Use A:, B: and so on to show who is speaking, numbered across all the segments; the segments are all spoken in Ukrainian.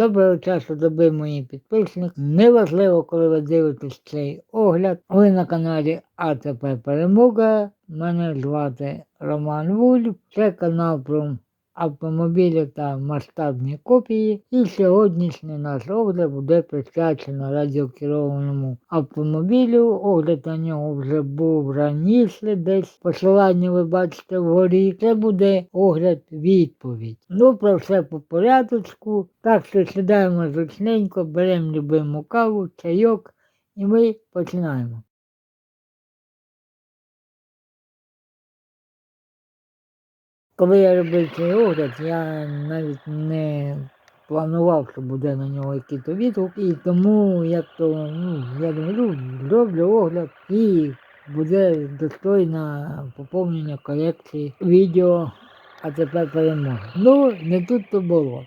A: Доброго часу доби мої підписники. Неважливо, коли ви дивитесь цей огляд. Ви на каналі АТП Перемога. Мене звати Роман Вульф. Це канал про автомобілі та масштабні копії. І сьогоднішній наш огляд буде присвячено радіокерованому автомобілю. Огляд на нього вже був раніше, десь посилання ви бачите вгорі. Це буде огляд відповідь. Ну, про все по порядочку. Так що сідаємо зручненько, беремо любиму каву, чайок і ми починаємо. Коли я робив цей огляд, я навіть не планував, що буде на нього якийсь відгук. І тому як то, ну, я думаю, зроблю огляд і буде достойне поповнення колекції відео, а тепер перемога. Ну, не тут то було.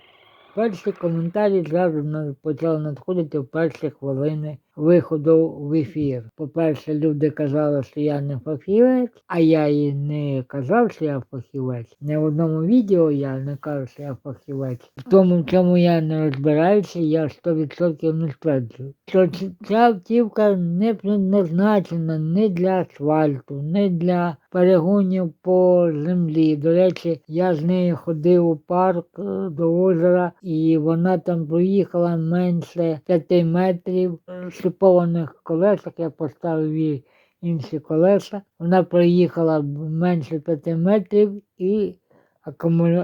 A: Перші коментарі зразу почали надходити в перші хвилини виходу в ефір. По-перше, люди казали, що я не фахівець, а я і не казав, що я фахівець. Не в одному відео я не кажу, що я фахівець. В тому, в чому я не розбираюся, я 100% не стверджую. Що ця автівка не предназначена не для асфальту, не для перегонів по землі. До речі, я з нею ходив у парк е, до озера, і вона там проїхала менше 5 метрів е, колесах. Я поставив їй інші колеса. Вона проїхала менше 5 метрів і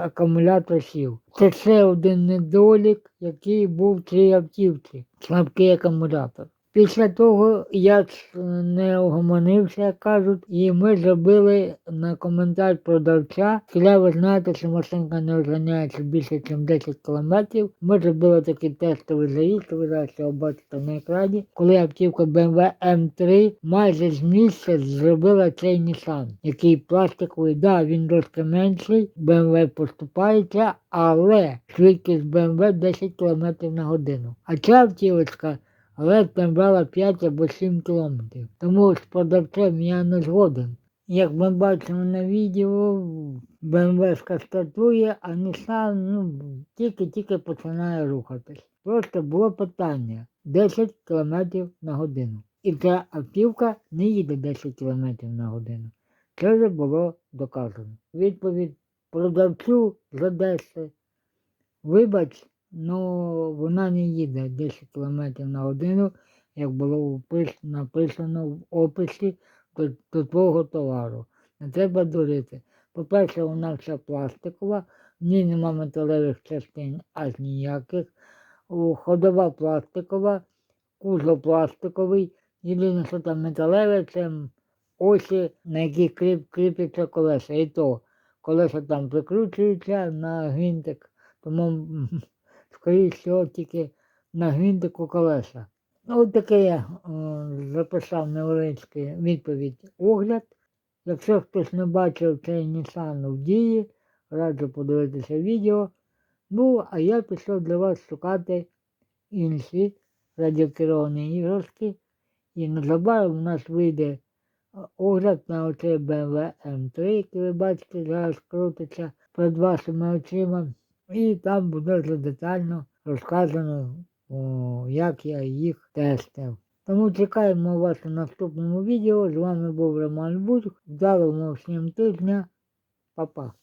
A: акумулятор сів. Це ще один недолік, який був в цій автівці. Слабкий акумулятор. Після того я е, не угомонився, як кажуть, і ми зробили на коментар продавця. Коли ви знаєте, що машинка не розганяється більше, ніж 10 кілометрів. Ми зробили такий тестовий заїзд, ви зараз його бачите на екрані, коли автівка BMW M3 майже з місця зробила цей Nissan, який пластиковий, да, він трошки менший, BMW поступається, але швидкість BMW 10 км на годину. А ця автівочка але там брала 5 або 7 кілометрів. Тому з продавцем я не згоден. Як ми бачимо на відео, БМВ стартує, а Nissan ну, тільки-тільки починає рухатись. Просто було питання 10 км на годину. І ця автівка не їде 10 км на годину. Це вже було доказано. Відповідь продавцю з Одеси. Вибач, Ну, вона не їде 10 км на годину, як було написано в описі до, до твого товару. Не треба дурити. По-перше, вона вся пластикова, в ній нема металевих частин аж ніяких. Ходова пластикова, кузов пластиковий. Єдине, що там металеве, це осі, на які кріп, кріпляться колеса. І то колеса там прикручуються на гвинтик, тому скоріше всього, тільки на гвинтику колеса. Ну, от таке я е, записав невеличкий відповідь огляд. Якщо хтось не бачив цей Nissan в дії, раджу подивитися відео. Ну, а я пішов для вас шукати інші радіокеровані іграшки. І незабаром у нас вийде е, огляд на оцей BMW M3, який ви бачите, зараз крутиться перед вашими очима. І там буде вже детально розказано, о, як я їх тестив. Тому чекаємо вас у наступному відео. З вами був Роман Будь. Вдалого всім тижня. Па-па.